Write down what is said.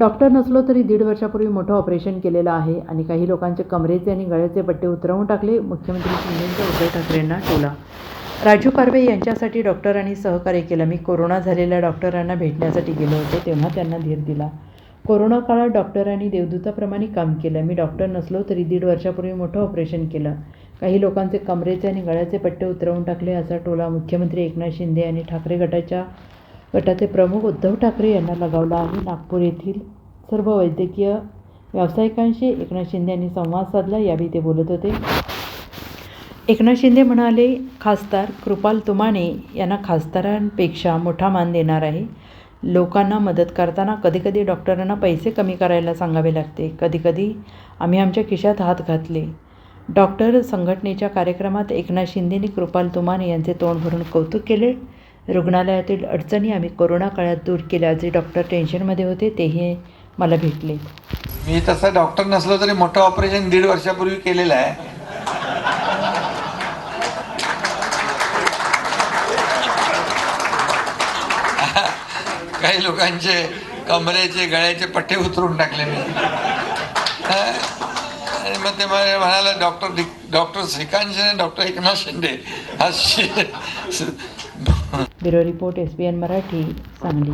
Doctor नसलो तरी दीड वर्षापूर्वी मोठं ऑपरेशन केलेलं आहे आणि काही लोकांचे कमरेचे आणि गळ्याचे पट्टे उतरवून टाकले. मुख्यमंत्री शिंदेंच्या उद्धव ठाकरेंना टोला. राजू पारवे यांच्यासाठी डॉक्टरांनी सहकार्य केलं. मी कोरोना झालेल्या डॉक्टरांना भेटण्यासाठी गेलो होतो तेव्हा त्यांना धीर दिला. कोरोना काळात डॉक्टरांनी देवदूताप्रमाणे काम केलं. मी डॉक्टर नसलो तरी दीड वर्षापूर्वी मोठं ऑपरेशन केलं. काही लोकांचे कमरेचे आणि गळ्याचे पट्टे उतरवून टाकले असा टोला मुख्यमंत्री एकनाथ शिंदे आणि ठाकरे गटाच्या गटाचे प्रमुख उद्धव ठाकरे यांना लगावला आहे. नागपूर येथील सर्व वैद्यकीय व्यावसायिकांशी एकनाथ शिंदे यांनी संवाद साधला यावेळी ते बोलत होते. एकनाथ शिंदे म्हणाले खासदार कृपाल तुमाने यांना खासदारांपेक्षा मोठा मान देणार आहे. लोकांना मदत करताना कधीकधी डॉक्टरांना पैसे कमी करायला सांगावे लागते. कधीकधी आम्ही आमच्या खिशात हात घातले. डॉक्टर संघटनेच्या कार्यक्रमात एकनाथ शिंदेनी कृपाल तुमाने यांचे तोंड भरून कौतुक केले. रुग्णालयातील अडचणी आम्ही कोरोना काळात दूर केल्या. जे डॉक्टर टेन्शनमध्ये होते तेही मला भेटले. मी तसं डॉक्टर नसलो तरी मोठं ऑपरेशन दीड वर्षापूर्वी केलेलं आहे. काही लोकांचे कमरेचे गळ्याचे पट्टे उतरून टाकले मी? आणि मग ते मला म्हणाले doctor doctor Shrikant Shinde doctor Eknath Shinde हा शि- bureau report S B N Marathi Sangli.